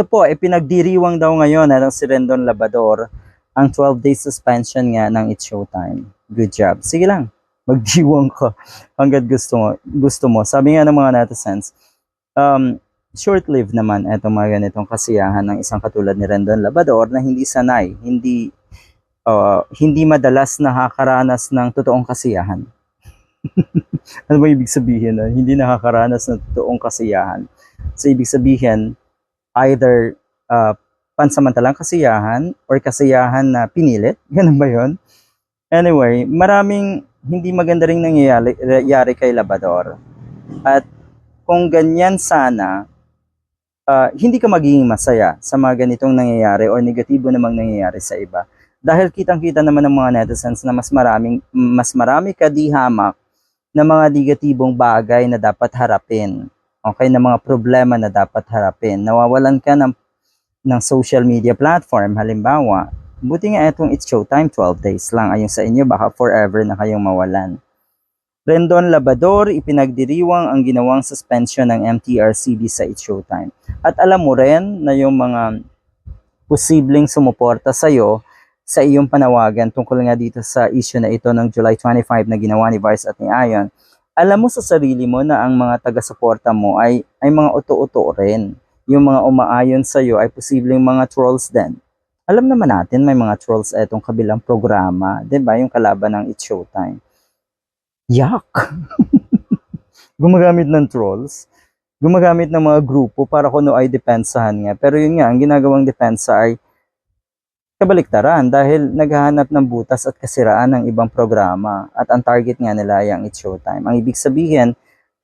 ito po, eh, pinagdiriwang daw ngayon ng si Rendon Labador ang 12 days suspension nga ng It's Showtime. Good job. Sige lang, magdiwang ka hanggat gusto mo. Gusto mo. Sabi nga ng mga netizens, um, short-lived naman itong mga ganitong kasiyahan ng isang katulad ni Rendon Labador na hindi sanay, hindi uh, hindi madalas nakakaranas ng totoong kasiyahan. ano ba ibig sabihin? na Hindi nakakaranas ng totoong kasiyahan. So, ibig sabihin, either uh, pansamantalang kasiyahan or kasiyahan na pinilit. Ganun ba yun? Anyway, maraming hindi maganda rin nangyayari kay Labador. At kung ganyan sana, uh, hindi ka magiging masaya sa mga ganitong nangyayari or negatibo namang nangyayari sa iba. Dahil kitang-kita naman ng mga netizens na mas maraming mas marami ka di hamak na mga negatibong bagay na dapat harapin. Okay, na mga problema na dapat harapin. Nawawalan ka ng ng social media platform. Halimbawa, buti nga itong It's Showtime 12 days lang. Ayon sa inyo, baka forever na kayong mawalan. Rendon Labador, ipinagdiriwang ang ginawang suspension ng MTRCB sa It's Showtime. At alam mo rin na yung mga posibleng sumuporta sa'yo sa iyong panawagan tungkol nga dito sa issue na ito ng July 25 na ginawa ni Vice at ni Ayon, alam mo sa sarili mo na ang mga taga-suporta mo ay, ay mga uto-uto rin. Yung mga umaayon sa iyo ay posibleng mga trolls din. Alam naman natin may mga trolls etong kabilang programa, 'di ba? Yung kalaban ng It's Showtime. Yak! Gumagamit ng trolls. Gumagamit ng mga grupo para kuno ay depensahan nga. Pero yun nga, ang ginagawang depensa ay kabaliktaran dahil naghahanap ng butas at kasiraan ng ibang programa at ang target nga nila ay ang It's Showtime. Ang ibig sabihin,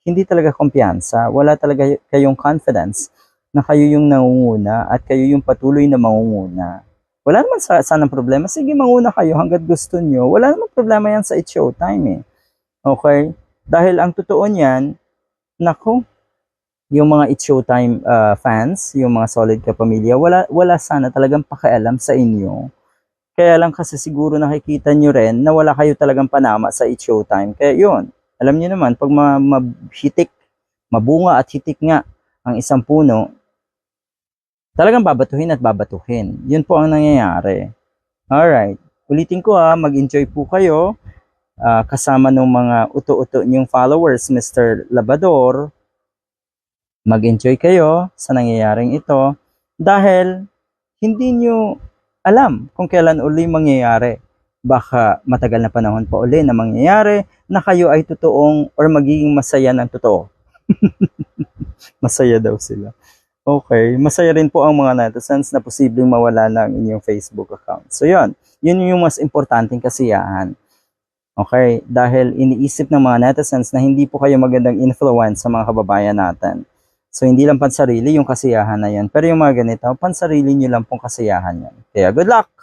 hindi talaga kumpiyansa, wala talaga kayong confidence na kayo yung nangunguna at kayo yung patuloy na mangunguna. Wala naman sa sanang problema. Sige, manguna kayo hanggat gusto nyo. Wala naman problema yan sa It's Showtime eh. Okay? Dahil ang totoo niyan, nako, yung mga It's Showtime uh, fans, yung mga solid kapamilya, wala, wala sana talagang pakialam sa inyo. Kaya lang kasi siguro nakikita nyo rin na wala kayo talagang panama sa It's Showtime. Kaya yun, alam niyo naman, pag ma- mahitik, mabunga at hitik nga ang isang puno, talagang babatuhin at babatuhin. Yun po ang nangyayari. Alright. Ulitin ko ha, mag-enjoy po kayo uh, kasama ng mga uto-uto niyong followers, Mr. Labador. Mag-enjoy kayo sa nangyayaring ito dahil hindi niyo alam kung kailan uli mangyayari. Baka matagal na panahon pa uli na mangyayari na kayo ay totoong or magiging masaya ng totoo. masaya daw sila. Okay, masaya rin po ang mga netizens na posibleng mawala ng inyong Facebook account. So yun, yun yung mas importanteng kasiyahan. Okay, dahil iniisip ng mga netizens na hindi po kayo magandang influence sa mga kababayan natin. So hindi lang pansarili yung kasiyahan na yan, pero yung mga ganito, pansarili nyo lang pong kasiyahan yan. Kaya good luck!